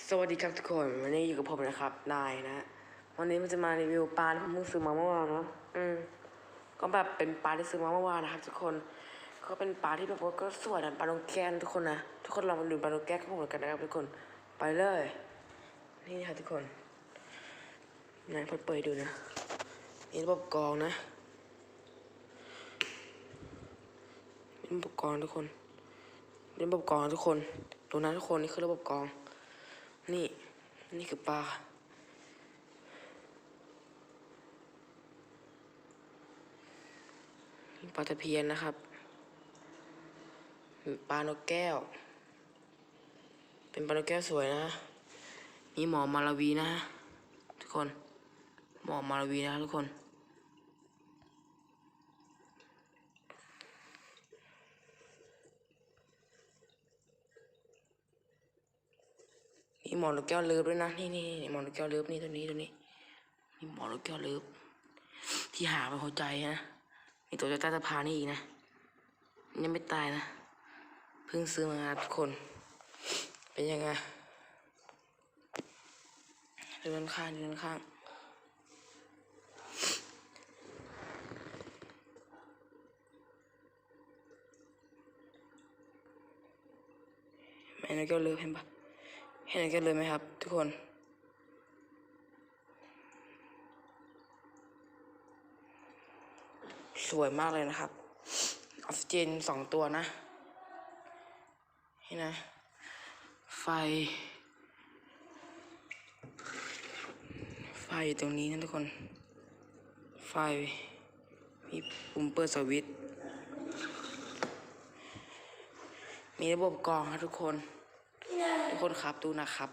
สวัสดีครับทุกคน วันนี้อยู่กับผมนะครับนายนะ วันนี้มันจะมารีวิวปลาที่ผมเพิ่งซื้อมาเมื่อวานเนาะอืมก็แบบเป็นปลาที่ซื้อมาเมื่อวานนะครับ ทุกคนก็เป็นปลาที่แบบว่าก็สวยนะปลาดงแก้นทุกคนนะทุกคนลองมาดูปลาดงแก้วของผมกันนะครับทุกคนไปเลย นี่ครับทุกคนนายพดเปิดดูนะนี่ระบบกรองนะนี่ระบบกรองทุกคนนี่ระบบกรองทุกคนดูนะทุกคนนี่คือระบบกรอง นี่ นี่คือปลา ปลาตะเพียนนะครับ ปลานกแก้ว เป็นปลานกแก้วสวยนะ มีหมอมาลาวีนะฮะทุกคน หมอมาลาวีนะทุกคน นี่หมอนกแก้วเลิฟด้วยนะ นี่นี่หมอนกแก้วเลิฟนี่ตัวนี้ตัวนี้นี่หมอนกแก้วเลิฟที่หาไปหัวใจนะมีตัวเจ้าใต้สะพานนี่อีกนะยังไม่ตายนะเพิ่งซื้อมาทุกคน เป็นยังไงเดินข้างเดินข้างแม่นกแก้วเลิฟเห็นปะ เห็นกันเลยไหมครับ ทุกคน สวยมากเลยนะครับ ออกซิเจนสองตัวนะ นี่นะ ไฟ ไฟอยู่ตรงนี้นะทุกคน ไฟ มีปุ่มเปิดสวิตช์มีระบบกรองครับทุกคน ทุกคนครับดูนะครับ